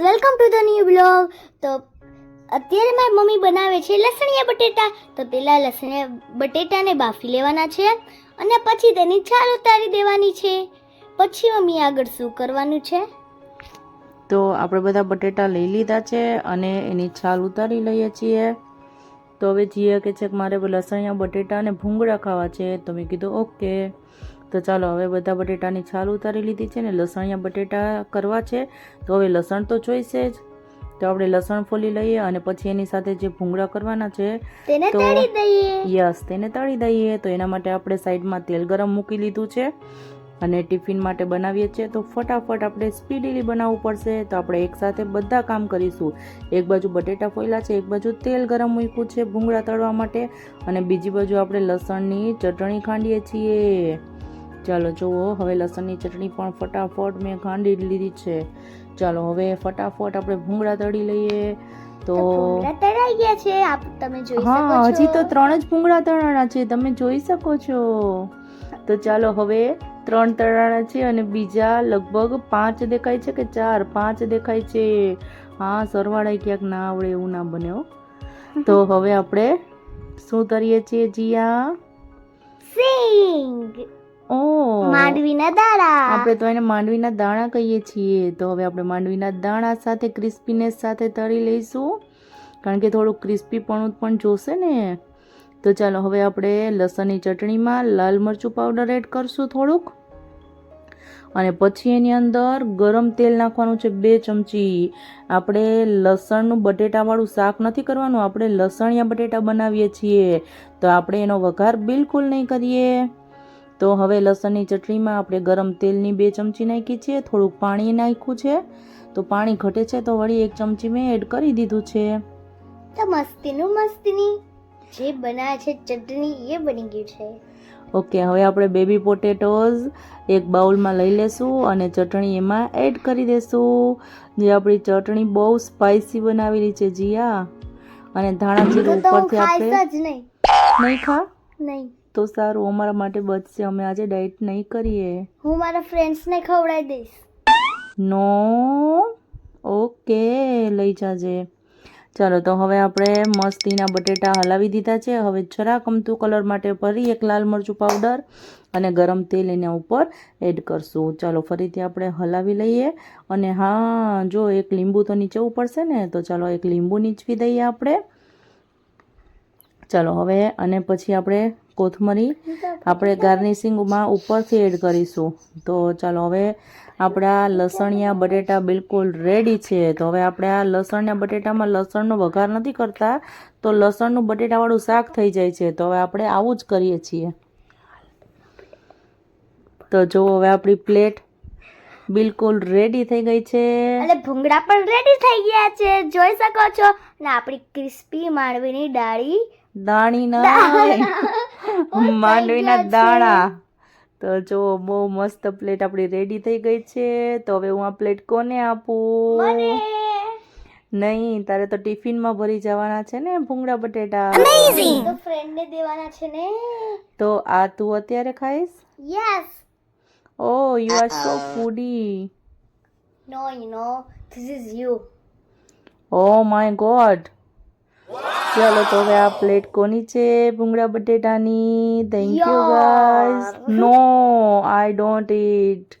Welcome to the new blog તો અત્યારે મારી મમ્મી બનાવે છે લસણીયા બટેટા. તો પેલા લસણીયા બટેટાને બાફી લેવાના છે અને પછી તેની છાલ ઉતારી દેવાની છે. પછી મમ્મી આગળ શું કરવાનું છે? તો આપણે બધા બટેટા લઈ લીધા છે અને એની છાલ ઉતારી લઈએ છીએ. તો હવે જીએ કે છે કે મારે લસણીયા બટેટા અને ભૂંગળા ખાવા છે. તો મેં કીધું, ઓકે. તો ચાલો હવે બધા બટેટાની છાલ ઉતારી લીધી છે ને લસણિયા બટેટા કરવા છે તો હવે લસણ તો જોઈશે જ. તો આપણે લસણ ફોલી લઈએ અને પછી એની સાથે જે ભૂંગળા કરવાના છે તો- યસ તેને તળી દઈએ. તો એના માટે આપણે સાઈડમાં તેલ ગરમ મૂકી લીધું છે અને ટિફિન માટે બનાવીએ છીએ. તો ફટાફટ આપણે સ્પીડીલી બનાવવું પડશે. તો આપણે એકસાથે બધા કામ કરીશું. એક બાજુ બટેટા ફોયલા છે એક બાજુ તેલ ગરમ મૂક્યું છે ભૂંગળા તળવા માટે. અને બીજી બાજુ આપણે લસણની ચટણી ખાંડીએ છીએ. ચાલો જુઓ હવે લસણની ચટણી પણ ફટાફટ મેં ખાંડી લીધી છે. ચાલો હવે ફટાફટ આપણે ભૂંગળા તળી લઈએ. તો તો તળાઈ ગયા છે આપ તમે જોઈ શકો હા હજી તો ત્રણ જ ભૂંગળા તળાણા છે તમે જોઈ શકો છો. તો ચાલો હવે ત્રણ તળાણા છે અને બીજા લગભગ પાંચ દેખાય છે કે ચાર? પાંચ દેખાય છે. હા સરવાળા ક્યાંક ના આવડે એવું ના બને તો હવે આપણે શું કરીએ છીએ જીયા? સિંગ. ઓ. માંડવીના દાણા. આપણે તો એને માંડવીના દાણા કહીએ છીએ. તો હવે આપણે માંડવીના દાણા સાથે ક્રિસ્પીનેસ સાથે તળી લઈશું. કારણ કે થોડું ક્રિસ્પીપણું પણ જોશે ને. તો ચાલો હવે આપણે લસણની ચટણીમાં લાલ મરચું પાવડર એડ કરશું થોડુંક. અને પછી એની અંદર ગરમ તેલ નાખવાનું છે બે ચમચી. આપણે લસણનું બટેટાવાળું શાક નથી કરવાનું. આપણે લસણિયા બટેટા બનાવીએ છીએ. તો આપણે એનો વઘાર બિલકુલ નહીં કરીએ. તો હવે લસણની ચટણીમાં આપણે ગરમ તેલની બે ચમચી નાખી છે થોડુંક પાણી નાખ્યું છે. તો પાણી ઘટે છે તો વળી એક ચમચી મેં એડ કરી દીધું છે. તો મસ્તીનું મસ્તીની જે બનાવે છે ચટણી એ બની ગયું છે. ઓકે હવે આપણે બેબી પોટેટોઝ એક બાઉલમાં લઈ લેશું અને ચટણી એમાં એડ કરી દેશું. જે આપણી ચટણી બહુ સ્પાઇસી બનાવેલી છે જીયા. અને ધાણા જીરું ઉપરથી આપણે નહીં ખા? નહીં. તો સારું અમારા માટે બચશે. અમે આજે ડાયટ નહીં કરીએ. હું મારા ફ્રેન્ડ્સને ખવડાવી દઈશ. નો? ઓકે લઈ જાજે. ચાલો તો હવે આપણે મસ્તીના બટેટા હલાવી દીધા છે. હવે જરાક અમતું કલર માટે ફરી એક લાલ મરચું પાવડર અને ગરમ તેલ એના ઉપર એડ કરશું. ચાલો ફરીથી આપણે હલાવી લઈએ. અને હા જો એક લીંબુ તો નીચેવું પડશે ને તો ચાલો એક લીંબુ નીચવી દઈએ આપણે. ચાલો હવે અને પછી આપણે કોથમરી આપણે ગાર્નિશિંગમાં ઉપરથી એડ કરીશું. તો ચાલો હવે આપણા લસણિયા બટેટા બિલકુલ રેડી છે. તો હવે આપણે આ લસણિયા બટેટામાં લસણનો વઘાર નથી કરતા તો લસણનું બટેટાવાળું શાક થઈ જાય છે. તો હવે આપણે આવું જ કરીએ છીએ. તો જો હવે આપણી પ્લેટ બિલકુલ રેડી થઈ ગઈ છે. અને ભૂંગળા પણ રેડી થઈ ગયા છે. જોઈ શકો છો. ને આપણી ક્રિસ્પી માંડવીની ડાળી. દાણી ના માંડવીના દાણા. તો જો બહુ મસ્ત પ્લેટ આપણી રેડી થઈ ગઈ છે. તો હવે હું આ પ્લેટ કોને આપું? નહીં તારે તો ટિફિનમાં ભરી જવાના છે ને ભૂંગળા બટેટા. તો ફ્રેન્ડને દેવાના છે ને. તો આ તું અત્યારે ખાઈશ? Yes oh you are so foodie no you know this is you oh my god ચાલો તો હવે આ પ્લેટ કોની છે? ભૂંગળા બટેટાની. Thank you. Guys no I don't eat